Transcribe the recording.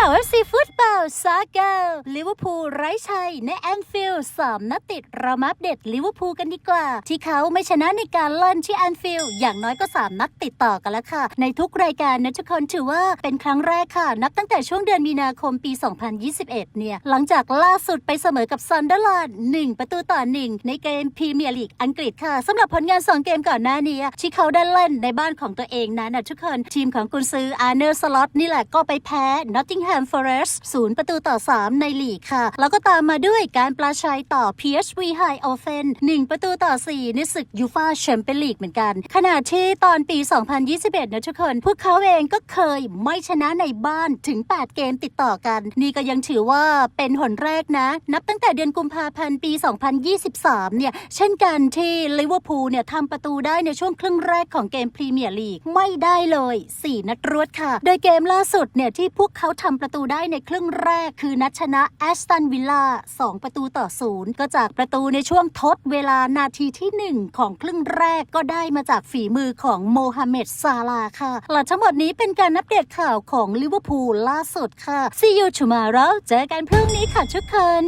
เหล่าเอฟซีฟุตบอลซาเกลลิเวอร์พูลไร้ชัยในแอนฟิลด์สามนัดติดเรามาอัปเดตลิเวอร์พูลกันดีกว่า ที่เขาไม่ชนะในการเล่นที่แอนฟิลด์อย่างน้อยก็ 3 นัดติดต่อกันแล้วค่ะ ในทุกรายการนะทุกคนถือว่าเป็นครั้งแรกค่ะ นับตั้งแต่ช่วงเดือนมีนาคมปี 2021 เนี่ย หลังจากล่าสุดไปเสมอกับซันเดอร์แลนด์1ประตูต่อ 1 ในเกมพรีเมียร์ลีกอังกฤษค่ะสำหรับผลงาน 2 เกมก่อนหน้านี้ที่เขาได้เล่นในบ้านของตัวเองนั้นนะทุกคนทีมของกุนซืออาร์เนอร์สล็อตนี่แหละก็ไปแพ้ Nottingham Forest 0ประตูต่อ 3 ในลีกค่ะ แล้วก็ตามมาด้วยการปลาชัยต่อ PSV High o f e n 1 ประตูต่อ 4 ในศึกยูฟาแชมเปี้ยนลีกเหมือนกัน ขณะที่ตอนปี 2021 นะทุกคน พวกเขาเองก็เคยไม่ชนะในบ้านถึง 8 เกมติดต่อกัน นี่ก็ยังถือว่าเป็นหนแรกนะ นับตั้งแต่เดือนกุมภาพันธ์ปี 2023 เนี่ย เช่นกันที่ลิเวอร์พูลเนี่ยทำประตูได้ในช่วงครึ่งแรกของเกมพรีเมียร์ลีกไม่ได้เลย 4 นัดรวดค่ะ โดยเกมล่าสุดเนี่ยที่พวกเขาทำประตูได้ในครึ่งแรกคือนัดชนะแอสตันวิลล่า2ประตูต่อศูนย์ก็จากประตูในช่วงทดเวลานาทีที่ 1 ของครึ่งแรกก็ได้มาจากฝีมือของโมฮัมเหม็ดซาลาค่ะหลังทั้งหมดนี้เป็นการอัปเดตข่าวของลิเวอร์พูลล่าสุดค่ะ See you tomorrow เจอกันพรุ่งนี้ค่ะทุกคน